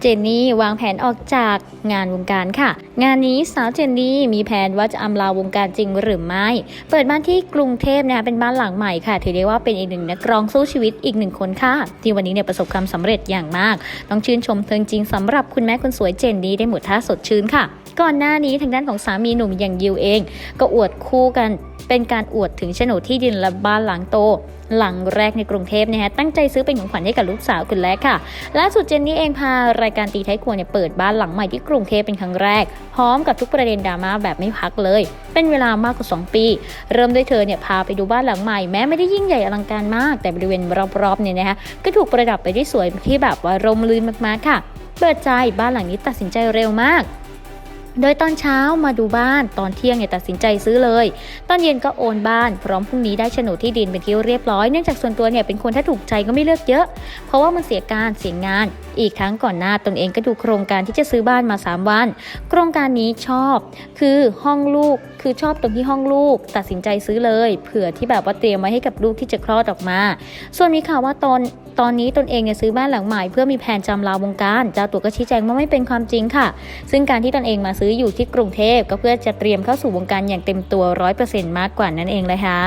เจนนี่วางแผนออกจากงานวงการค่ะ งานนี้สาวเจนนี่มีแผนว่าจะอำลาวงการจริงหรือไม่ เปิดบ้านที่กรุงเทพนะคะเป็นบ้านหลังใหม่ค่ะถือได้ว่าเป็นอีกหนึ่งนักร้องสู้ชีวิตอีกหนึ่งคนค่ะ ที่วันนี้เนี่ยประสบความสำเร็จอย่างมาก ต้องชื่นชมเธอจริงๆสำหรับคุณแม่คนสวยเจนนี่ได้หมดท่าสดชื่นค่ะ ก่อนหน้านี้ทางด้านของสามีหนุ่มอย่างยิวเอง ก็อวดคู่กันเป็นการอวดถึงโฉนดที่ดินและบ้านหลังโต หลังแรกในกรุงเทพนะฮะตั้งใจซื้อเป็นของขวัญให้กับลูกสาวคนแรกค่ะล่าสุดเจนนี่เองพารายการตีท้ายครัวเนี่ยเปิดบ้านหลังใหม่ที่กรุงเทพเป็นครั้งแรก พร้อมกับทุกประเด็นดราม่าแบบไม่พักเลย เป็นเวลามากกว่า 2 ปี เริ่มด้วยเธอเนี่ยพาไปดูบ้านหลังใหม่แม้ไม่ได้ยิ่งใหญ่อลังการมาก แต่บริเวณรอบๆเนี่ยนะคะก็ถูกประดับไปด้วยสวยที่แบบว่าร่มรื่นมากๆค่ะ เปิดใจบ้านหลังนี้ตัดสินใจเร็วมาก โดยตอนเช้ามาดูบ้านตอนเที่ยงเนี่ยตัดสินใจซื้อเลย ตอนเย็นก็โอนบ้านพร้อมพรุ่งนี้ได้โฉนดที่ดินเป็นที่เรียบร้อยเนื่องจากส่วนตัวเนี่ยเป็นคนถ้าถูกใจก็ไม่เลือกเยอะ เพราะว่ามันเสียการเสียงาน อีกทั้งก่อนหน้าตนเองก็ดูโครงการที่จะซื้อบ้านมา 3 วัน โครงการนี้ชอบ คือห้องลูกคือชอบตรงที่ห้องลูก ตัดสินใจซื้อเลย เผื่อที่แบบว่าเตรียมไว้ให้กับลูกที่จะคลอดออกมา ส่วนมีข่าวว่าตน ตอนนี้ตนเองเนี่ยซื้อบ้านหลังใหม่เพื่อมีแผนจำลาวงการเจ้าตัวก็ชี้แจงว่าไม่เป็นความจริงค่ะ ซึ่งการที่ตนเองมาซื้ออยู่ที่กรุงเทพก็เพื่อจะเตรียมเข้าสู่วงการอย่างเต็มตัวร้อยเปอร์เซ็นต์มากกว่านั่นเองเลยค่ะ